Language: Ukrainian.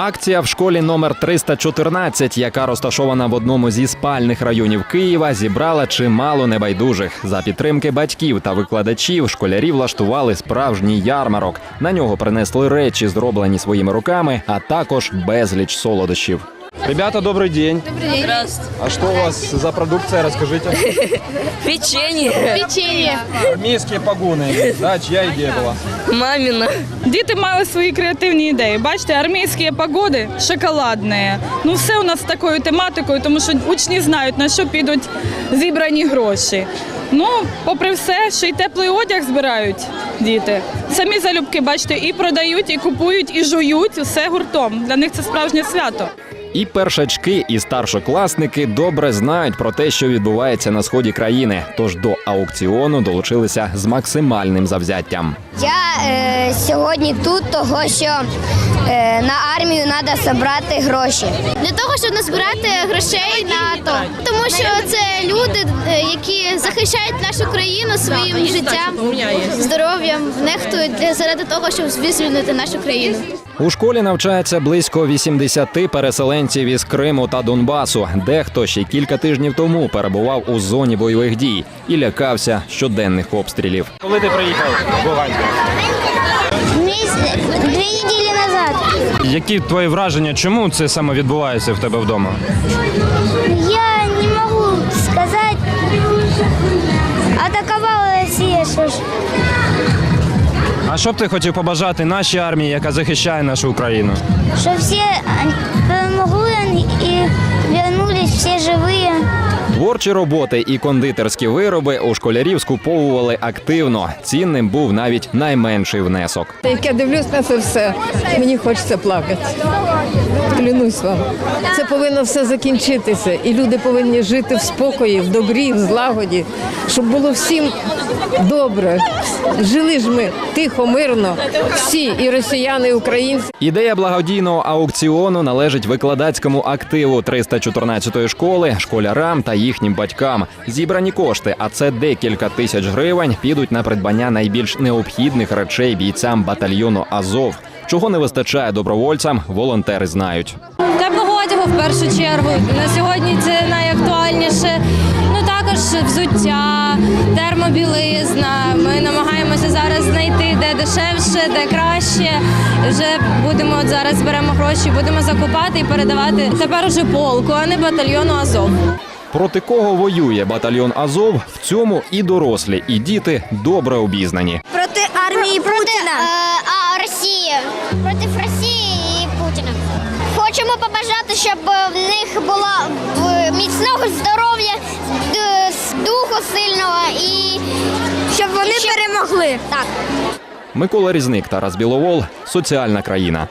Акція в школі номер 314, яка розташована в одному зі спальних районів Києва, зібрала чимало небайдужих. За підтримки батьків та викладачів школярі влаштували справжній ярмарок. На нього принесли речі, зроблені своїми руками, а також безліч солодощів. Ребята, добрий день. Здравствуйте. А що у вас за продукція? Розкажіть. Печенье. Печенье. Армійські погони. Да, чия ідея була? Мамина. Діти мали свої креативні ідеї. Бачите, армійські погоди шоколадні. Ну все у нас з такою тематикою, тому що учні знають на що підуть зібрані гроші. Ну, попри все, ще й теплий одяг збирають діти. Самі залюбки, бачите, і продають, і купують, і жують усе гуртом. Для них це справжнє свято. І першачки, і старшокласники добре знають про те, що відбувається на сході країни. Тож до аукціону долучилися з максимальним завзяттям. Я е, сьогодні тут, того що на армію треба зібрати гроші. Для того, щоб назбирати грошей на АТО. Тому що це люди, е, які захищають нашу країну своїм життям, здоров'ям, нехтують для заради того, щоб звільнити нашу країну. У школі навчається близько 80 переселенців із Криму та Донбасу. Дехто ще кілька тижнів тому перебував у зоні бойових дій і лякався щоденних обстрілів. Коли ти приїхав в Луганськ? Дві неділі назад Які твої враження? Чому це саме відбувається в тебе вдома? я не можу сказати, атакувала Росія, що ж. А що б ти хотів побажати нашій армії, яка захищає нашу Україну? Щоб всі перемогли і повернулись всі живі. Творчі роботи і кондитерські вироби у школярів скуповували активно. Цінним був навіть найменший внесок. Як я дивлюсь на це все, мені хочеться плакати. Клянусь вам. Це повинно все закінчитися, і люди повинні жити в спокої, в добрі, в злагоді, щоб було всім добре. Жили ж ми тихо, мирно, всі, і росіяни, і українці. Ідея благодійного аукціону належить викладацькому активу 314-ї школи, школярам та їхнім батькам. Зібрані кошти, а це декілька тисяч гривень, підуть на придбання найбільш необхідних речей бійцям батальйону Азов. Чого не вистачає добровольцям, волонтери знають. Теплого одягу в першу чергу. На сьогодні це найактуальніше. Ну також взуття, термобілизна. Ми намагаємося зараз знайти де дешевше, де краще. Вже будемо от зараз зберемо гроші, будемо закупати і передавати тепер уже полку, а не батальйону Азов. Проти кого воює батальйон Азов? В цьому і дорослі, і діти добре обізнані. Проти армії Путіна. Хочемо побажати, щоб в них було е, міцного здоров'я, духу сильного і щоб вони перемогли. Так. Микола Різник, Тарас Біловол, соціальна країна.